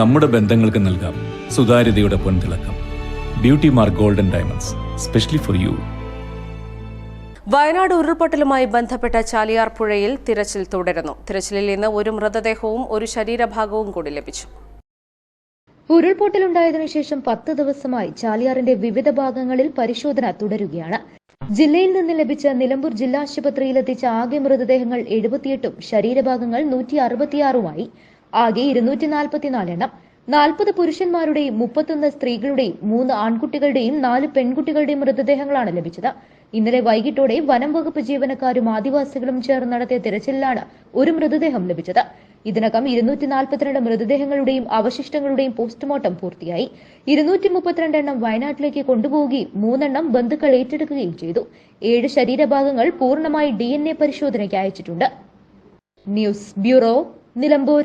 നമ്മുടെ ബന്ധങ്ങൾക്ക് നൽകാം സുതാര്യതയുടെ പൊൻതിളക്കം. Beauty mark golden diamonds specially for you Wayanad ഉരുൾപൊട്ടലുമായി ബന്ധപ്പെട്ട ചാലിയാർ പുഴയിൽ തിരച്ചിൽ തുടരുന്നു. തിരച്ചിലിൽ നിന്ന് ഒരു മൃതദേഹവും ഒരു ശരീരഭാഗവും കൂടി ലഭിച്ചു. ഉരുൾപൊട്ടലുണ്ടായതിനു ശേഷം പത്ത് ദിവസമായി ചാലിയാറിന്റെ വിവിധ ഭാഗങ്ങളിൽ പരിശോധന തുടരുകയാണ്. ജില്ലയിൽ നിന്ന് ലഭിച്ച നിലമ്പൂർ ജില്ലാ ആശുപത്രിയിലെത്തിച്ച ആകെ മൃതദേഹങ്ങൾ എഴുപത്തിയെട്ടും ശരീരഭാഗങ്ങൾ നൂറ്റി അറുപത്തിയാറുമായി ആകെ ഇരുന്നൂറ്റി നാൽപ്പത്തിനാല് എണ്ണം. നാൽപ്പത് പുരുഷന്മാരുടെയും മുപ്പത്തൊന്ന് സ്ത്രീകളുടെയും മൂന്ന് ആൺകുട്ടികളുടെയും നാല് പെൺകുട്ടികളുടെയും മൃതദേഹങ്ങളാണ് ലഭിച്ചത്. ഇന്നലെ വൈകിട്ടോടെ വനം വകുപ്പ് ജീവനക്കാരും ആദിവാസികളും ചേർന്ന് നടത്തിയ തിരച്ചിലിലാണ് ഒരു മൃതദേഹം ലഭിച്ചത്. ഇതിനകം ഇരുന്നൂറ്റി നാൽപ്പത്തിരണ്ട് മൃതദേഹങ്ങളുടെയും അവശിഷ്ടങ്ങളുടെയും പോസ്റ്റ്മോർട്ടം പൂർത്തിയായി. ഇരുന്നൂറ്റി മുപ്പത്തിരണ്ട് എണ്ണം വയനാട്ടിലേക്ക് കൊണ്ടുപോവുകയും മൂന്നെണ്ണം ബന്ധുക്കൾ ഏറ്റെടുക്കുകയും ചെയ്തു. ഏഴ് ശരീരഭാഗങ്ങൾ പൂർണമായി ഡി പരിശോധനയ്ക്ക് അയച്ചിട്ടുണ്ട്. News bureau Nilambur.